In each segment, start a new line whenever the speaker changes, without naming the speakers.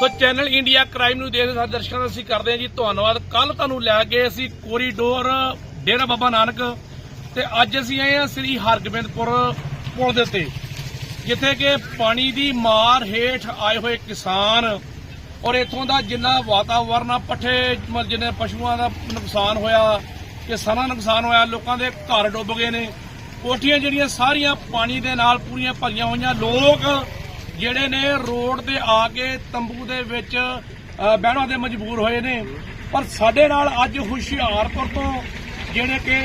So channel India crime ਨੂੰ ਦੇਖਦੇ ਸਾਰੇ ਦਰਸ਼ਕਾਂ ਦਾ ਅਸੀਂ ਕਰਦੇ ਹਾਂ ਜੀ ਧੰਨਵਾਦ। ਕੱਲ ਤੁਹਾਨੂੰ ਲੈ ਕੇ ਅਸੀਂ ਕੋਰੀਡੋਰ ਡੇਰਾ ਬਾਬਾ ਨਾਨਕ ਤੇ ਅੱਜ ਅਸੀਂ ਆਏ ਹਾਂ ਸ੍ਰੀ ਹਰਗੋਬਿੰਦਪੁਰ ਪੁਲ ਦੇ ਉੱਤੇ, ਜਿੱਥੇ ਕਿ ਪਾਣੀ ਦੀ ਮਾਰ ਹੇਠ ਆਏ ਹੋਏ ਕਿਸਾਨ ਔਰ ਇਥੋਂ ਦਾ ਜਿੰਨਾ ਵਾਤਾਵਰਨ ਆ, ਪੱਠੇ ਜਿੰਨੇ ਪਸ਼ੂਆਂ ਦਾ ਨੁਕਸਾਨ ਹੋਇਆ, ਕਿਸਾਨਾਂ ਦਾ ਨੁਕਸਾਨ ਹੋਇਆ, ਲੋਕਾਂ ਦੇ ਘਰ ਡੁੱਬ ਗਏ ਨੇ, ਕੋਠੀਆਂ ਜਿਹੜੀਆਂ ਸਾਰੀਆਂ ਪਾਣੀ ਦੇ ਨਾਲ ਪੂਰੀਆਂ ਭਰੀਆਂ ਹੋਈਆਂ, ਲੋਕ ਜਿਹੜੇ ਨੇ ਰੋਡ ਤੇ ਆ ਕੇ ਤੰਬੂ ਦੇ ਵਿੱਚ ਅ, ਬਹਿਣ ਵਾਸਤੇ ਮਜਬੂਰ ਹੋਏ ਨੇ। ਪਰ ਸਾਡੇ ਨਾਲ ਅੱਜ ਹੁਸ਼ਿਆਰਪੁਰ ਤੋਂ ਜਿਹੜੇ ਕਿ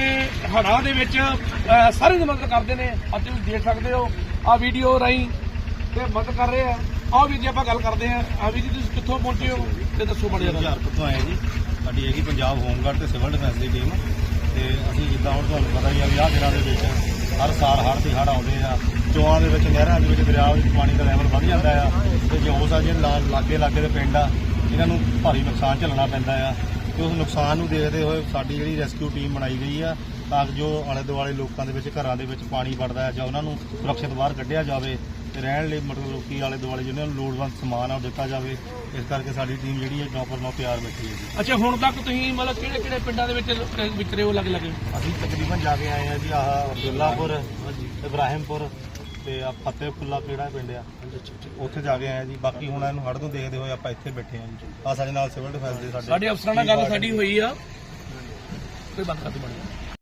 ਹੜ੍ਹਾਂ ਦੇ ਵਿੱਚ ਅ, ਦੀ ਮਦਦ ਕਰਦੇ ਨੇ। ਅੱਜ ਤੁਸੀਂ ਦੇਖ ਸਕਦੇ ਹੋ ਆ ਵੀਡੀਓ ਰਾਹੀਂ ਤੇ ਮਦਦ ਕਰ ਰਹੇ ਆ। ਆਓ ਵੀ ਜੀ ਆਪਾਂ ਗੱਲ ਕਰਦੇ ਆ ਆ ਵੀ ਜੀ ਤੁਸੀਂ ਕਿੱਥੋਂ ਪਹੁੰਚੇ ਹੋ ਤੇ ਦੱਸੋ ਬੜੇ ਜਰਾ
ਹੁਸ਼ਿਆਰਪੁਰ ਤੋਂ ਆਏ ਜੀ। ਸਾਡੀ ਹੈਗੀ ਪੰਜਾਬ ਹੋਮਗਾਰਡ ਤੇ ਸਿਵਲ ਡਿਫੈਂਸ ਦੀ ਟੀਮ ਤੇ ਅਸੀਂ ਜਿੱਦਾਂ ਹੁਣ ਤੁਹਾਨੂੰ ਪਤਾ ਹੀ ਆ ਵੀ ਆਹ ਜਿਹੜਾ ਦੇ ਵਿੱਚ ਹਰ ਸਾਲ ਹੜ੍ਹ ਦੀ ਹੜ੍ਹ ਆਉਂਦੇ ਆ। ਚੋਆਂ ਦੇ ਵਿੱਚ, ਨਹਿਰਾਂ ਦੇ ਵਿੱਚ, ਦਰਿਆ ਵਿੱਚ ਪਾਣੀ ਦਾ ਲੈਵਲ ਵੱਧ ਜਾਂਦਾ ਆ। ਤੇ ਜੇ ਹੋ ਸਕੇ ਲਾਗੇ ਲਾਗੇ ਦੇ ਪਿੰਡ ਆ, ਇਹਨਾਂ ਨੂੰ ਭਾਰੀ ਨੁਕਸਾਨ ਝੱਲਣਾ ਪੈਂਦਾ ਆ। ਤੇ ਉਸ ਨੁਕਸਾਨ ਨੂੰ ਦੇਖਦੇ ਹੋਏ ਸਾਡੀ ਜਿਹੜੀ ਰੈਸਕਿਊ ਟੀਮ ਬਣਾਈ ਗਈ ਆ, ਤਾਂ ਕਿ ਜੋ ਆਲੇ ਦੁਆਲੇ ਲੋਕਾਂ ਦੇ ਵਿੱਚ, ਘਰਾਂ ਦੇ ਵਿੱਚ ਪਾਣੀ ਵੜਦਾ ਹੈ ਜਾਂ ਉਹਨਾਂ ਨੂੰ ਸੁਰੱਖਿਅਤ ਬਾਹਰ ਕੱਢਿਆ ਜਾਵੇ ਤੇ ਰਹਿਣ ਲਈ ਮਤਲਬ ਲੋਕੀ ਆਲੇ ਦੁਆਲੇ ਜਿਹਨਾਂ ਨੂੰ ਲੋੜਵੰਦ ਸਮਾਨ ਆ ਉਹ ਦਿੱਤਾ ਜਾਵੇ ਇਸ ਕਰਕੇ ਸਾਡੀ ਟੀਮ ਜਿਹੜੀ ਹੈ ਨੌਕਰ ਨੌ ਤਿਆਰ ਬੈਠੀ ਹੈ ਜੀ।
ਅੱਛਾ ਹੁਣ ਤੱਕ ਤੁਸੀਂ ਮਤਲਬ ਕਿਹੜੇ ਕਿਹੜੇ ਪਿੰਡਾਂ ਦੇ ਵਿੱਚ ਵਿਚਰੇ ਹੋ ਲੱਗ ਲੱਗੇ
ਅਸੀਂ ਤਕਰੀਬਨ ਜਾ ਕੇ ਆਏ ਆ ਜੀ ਆਹ ਅਬਦੁੱਲਾਪੁਰ ਇਬਰਾਹਿਮਪੁਰ ਤੇ ਆ ਫਤਿਹਪੁੱਲਾ ਕਿਹੜਾ ਪਿੰਡ ਆ। ਉੱਥੇ ਜਾ ਕੇ ਆਏ ਜੀ ਬਾਕੀ ਹੁਣ ਇਹਨੂੰ ਹੜ੍ਹ ਨੂੰ ਦੇਖਦੇ ਹੋਏ ਆਪਾਂ ਇੱਥੇ ਬੈਠੇ ਆ ਜੀ। ਆ ਸਾਡੇ ਨਾਲ ਸਿਵਲ ਡਿਫੈਂਸ ਦੇ ਸਾਡੇ
ਸਾਡੇ ਅਫਸਰਾਂ ਨਾਲ ਗੱਲ ਸਾਡੀ ਹੋਈ ਆ। ਕੋਈ ਬੰਦ ਕਰ ਦੇ ਬਣੀ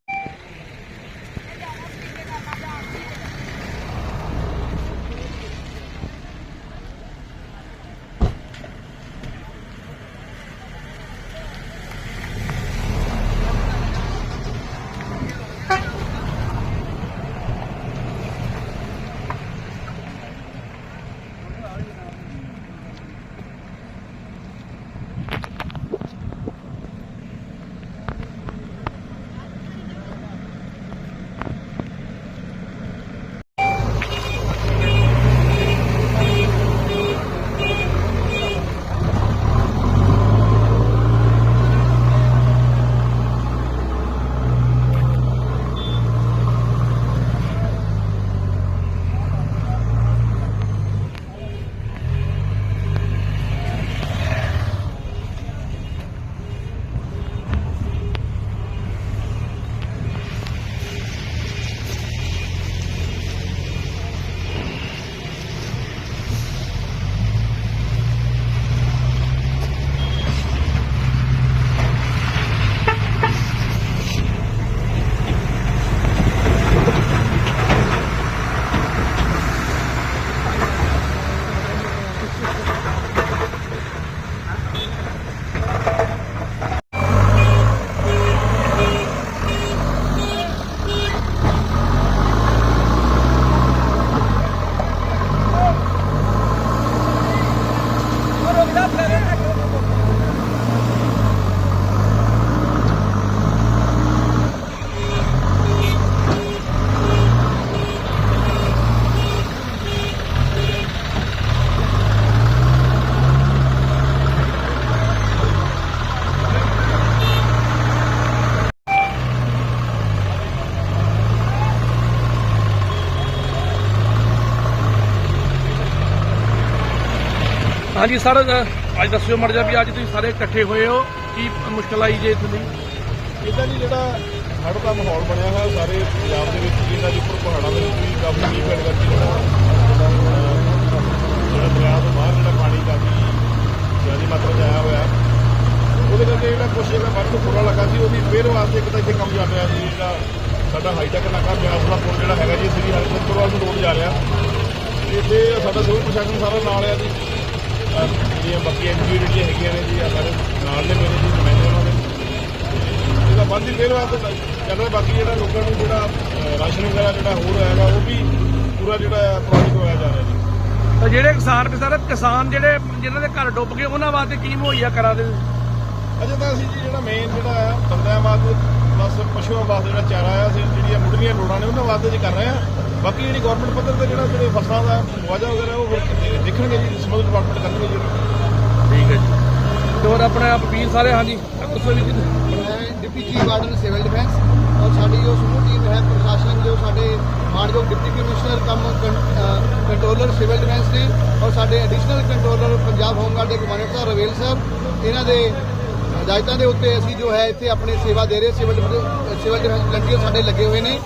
ਹਾਂਜੀ ਸਰ ਅੱਜ ਦੱਸਿਓ ਮਰ ਜਾ ਵੀ ਅੱਜ ਤੁਸੀਂ ਸਾਰੇ ਇਕੱਠੇ ਹੋਏ ਹੋ। ਕੀ ਮੁਸ਼ਕਲ ਆਈ ਜੇ ਤੁਹਾਨੂੰ
ਇਹਦਾ ਜੀ ਜਿਹੜਾ ਹੜ੍ਹ ਦਾ ਮਾਹੌਲ ਬਣਿਆ ਹੋਇਆ ਸਾਰੇ ਪੰਜਾਬ ਦੇ ਵਿੱਚ ਵੀ ਜੀ ਉੱਪਰ ਪਹਾੜਾਂ ਦੇ ਵਿੱਚ ਵੀ ਕਾਫੀ ਮੀਂਹ ਪੈਣ ਕਰਕੇ ਜਿਹੜਾ ਅਹ, ਜਿਹੜਾ ਦਰਿਆ ਤੋਂ ਬਾਹਰ ਜਿਹੜਾ ਪਾਣੀ ਕਾਫੀ ਜ਼ਿਆਦਾ ਮਾਤਰਾ 'ਚ ਆਇਆ ਹੋਇਆ। ਉਹਦੇ ਕਰਕੇ ਜਿਹੜਾ ਕੁਛ ਜਿਹੜਾ ਵੱਧ ਤੋਂ ਥੋੜਾ ਲੱਗਾ ਸੀ ਉਹਦੀ ਫੇਰ ਵਾਸਤੇ ਇੱਕ ਤਾਂ ਇੱਥੇ ਕੰਮ ਚੱਲ ਰਿਹਾ ਸੀ ਜਿਹੜਾ ਸਾਡਾ ਹਾਈਟੈਕ ਨਾਕਾ ਬਿਆਸ ਦਾ ਪੁਲ ਜਿਹੜਾ ਹੈਗਾ ਜੀ ਸ੍ਰੀ ਹਰਿਮੰਦਰ ਵੱਲ ਨੂੰ ਰੋਡ ਜਾ ਰਿਹਾ। ਇੱਥੇ ਸਾਡਾ ਸਿਵਲ ਪ੍ਰਸ਼ਾਸਨ ਸਾਰਾ ਨਾਲ ਆ ਜੀ। ਜਿਹੜੀਆਂ ਬਾਕੀ ਐਨਜੀਓ ਜਿਹੜੀਆਂ ਹੈਗੀਆਂ ਨੇ ਜੀ ਸਾਰੇ ਨਾਲ ਨੇ ਮੇਰੇ ਜੀ ਨੁਮਾਇੰਦੇ ਉਹਨਾਂ ਦੇ। ਇਹਦਾ ਬੰਦ ਹੀ ਫੇਰ ਵਾਸਤੇ ਚੱਲ ਰਿਹਾ ਬਾਕੀ ਜਿਹੜਾ ਲੋਕਾਂ ਨੂੰ ਜਿਹੜਾ ਰਾਸ਼ਨ ਵਗੈਰਾ ਜਿਹੜਾ ਹੋਰ ਆਏਗਾ ਉਹ ਵੀ ਪੂਰਾ ਜਿਹੜਾ ਕਰਵਾਇਆ ਜਾ ਰਿਹਾ ਜੀ।
ਤਾਂ ਜਿਹੜੇ ਕਿਸਾਨ ਕਿਸਾਨ ਕਿਸਾਨ ਜਿਹੜੇ ਜਿਨ੍ਹਾਂ ਦੇ ਘਰ ਡੁੱਬ ਗਏ ਉਹਨਾਂ ਵਾਸਤੇ ਕੀ ਮੁਹੱਈਆ ਕਰਾ ਦੇ?
ਅਜੇ ਤਾਂ ਅਸੀਂ ਜੀ ਜਿਹੜਾ ਮੇਨ ਜਿਹੜਾ ਆ ਬੰਦਿਆਂ ਵਾਸਤੇ ਬਸ ਪਸ਼ੂਆਂ ਵਾਸਤੇ ਜਿਹੜਾ ਚਾਰਾ ਆ ਅਸੀਂ ਜਿਹੜੀਆਂ ਮੁੱਢਲੀਆਂ ਲੋੜਾਂ ਨੇ ਉਹਨਾਂ ਵਾਸਤੇ ਜੀ ਕਰ ਰਹੇ ਆ। ਬਾਕੀ ਜਿਹੜੀ ਗਵਰਨਮੈਂਟ ਪੱਧਰ ਤੇ ਜਿਹੜਾ ਜਿਹੜੇ ਫਸਲਾਂ ਦਾ ਮੁਆਵਜ਼ਾ ਵਗੈਰਾ ਉਹ ਦੇਖਣਗੇ ਜੀ? ਸਮਝ ਡਿਪਾਰਟਮੈਂਟ ਕਰਨਗੇ ਜੀ
ਠੀਕ ਹੈ ਜੀ। ਹੋਰ ਆਪਣਾ ਅਪੀਲ ਸਾਰੇ ਹਾਂਜੀ। ਦੱਸੋ ਜੀ।
Deputy chief warden civil defence ਔਰ ਸਾਡੀ ਜੋ ਸਮੂਹ ਟੀਮ ਹੈ ਪ੍ਰਸ਼ਾਸਨ ਜੋ ਸਾਡੇ ਮਾਨਯੋਗ ਡਿਪਟੀ ਕਮਿਸ਼ਨਰ ਕੰਮ ਕੰਟਰੋਲਰ ਸਿਵਲ ਡਿਫੈਂਸ ਨੇ ਔਰ ਸਾਡੇ additional controller Punjab home guard ਦੇ ਕਮਾਂਡਰ ਦਾ ਰਵੇਲ ਸਰ ਇਹਨਾਂ ਦੇ ਹਦਾਇਤਾਂ ਦੇ ਉੱਤੇ ਅਸੀਂ ਜੋ ਹੈ ਇੱਥੇ ਆਪਣੀ ਸੇਵਾ ਦੇ ਰਹੇ ਸਿਵਲ ਸਿਵਲ ਡਿਫੈਂਸ ਵਲੰਟੀਅਰ ਸਾਡੇ ਲੱਗੇ ਹੋਏ ਨੇ।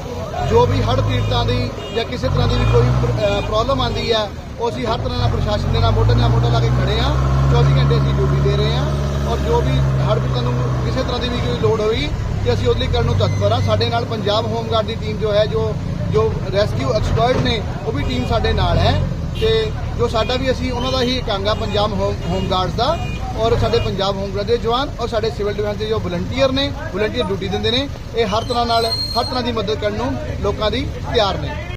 ਜੋ ਵੀ ਹੜ੍ਹ ਪੀੜਤਾਂ ਦੀ ਜਾਂ ਕਿਸੇ ਤਰ੍ਹਾਂ ਦੀ ਵੀ ਕੋਈ ਪ੍ਰੋਬਲਮ ਆਂਦੀ ਹੈ ਉਹ ਅਸੀਂ ਹਰ ਤਰ੍ਹਾਂ ਨਾਲ ਪ੍ਰਸ਼ਾਸਨ ਦੇ ਨਾਲ ਮੋਢੇ ਨਾਲ ਮੋਢਾ ਲਾ ਕੇ ਖੜੇ ਆ। 24 ਘੰਟੇ ਅਸੀਂ ਡਿਊਟੀ ਦੇ ਰਹੇ ਹਾਂ ਔਰ ਜੋ ਵੀ ਹੜ੍ਹ ਪੀੜਤਾਂ ਨੂੰ ਕਿਸੇ ਤਰ੍ਹਾਂ ਦੀ ਵੀ ਕੋਈ ਲੋੜ ਹੋਈ ਤੇ ਅਸੀਂ ਉਹਦੇ ਲਈ ਕਰਨ ਨੂੰ ਤਤਪਰ ਆ। ਸਾਡੇ ਨਾਲ ਪੰਜਾਬ ਹੋਮਗਾਰਡ ਦੀ ਟੀਮ ਜੋ ਹੈ, ਜੋ ਜੋ ਰੈਸਕਿਊ ਐਕਸਪਰਟ ਨੇ, ਉਹ ਵੀ ਟੀਮ ਸਾਡੇ ਨਾਲ ਹੈ ਤੇ ਜੋ ਸਾਡਾ ਵੀ ਅਸੀਂ, ਉਹਨਾਂ ਦਾ ਹੀ ਇੱਕ ਅੰਗ ਆ ਪੰਜਾਬ ਹੋਮ ਹੋਮਗਾਰਡਸ ਦਾ। ਔਰ ਸਾਡੇ ਪੰਜਾਬ ਹੋਮਗਾਰਡ ਦੇ ਜਵਾਨ ਔਰ ਸਾਡੇ ਸਿਵਲ ਡਿਫੈਂਸ ਦੇ ਜੋ ਵਲੰਟੀਅਰ ਨੇ ਵਲੰਟੀਅਰ ਡਿਊਟੀ ਦਿੰਦੇ ਨੇ, ਇਹ ਹਰ ਤਰ੍ਹਾਂ ਨਾਲ, ਹਰ ਤਰ੍ਹਾਂ ਦੀ ਮਦਦ ਕਰਨ ਨੂੰ ਲੋਕਾਂ ਦੀ ਤਿਆਰ ਨੇ।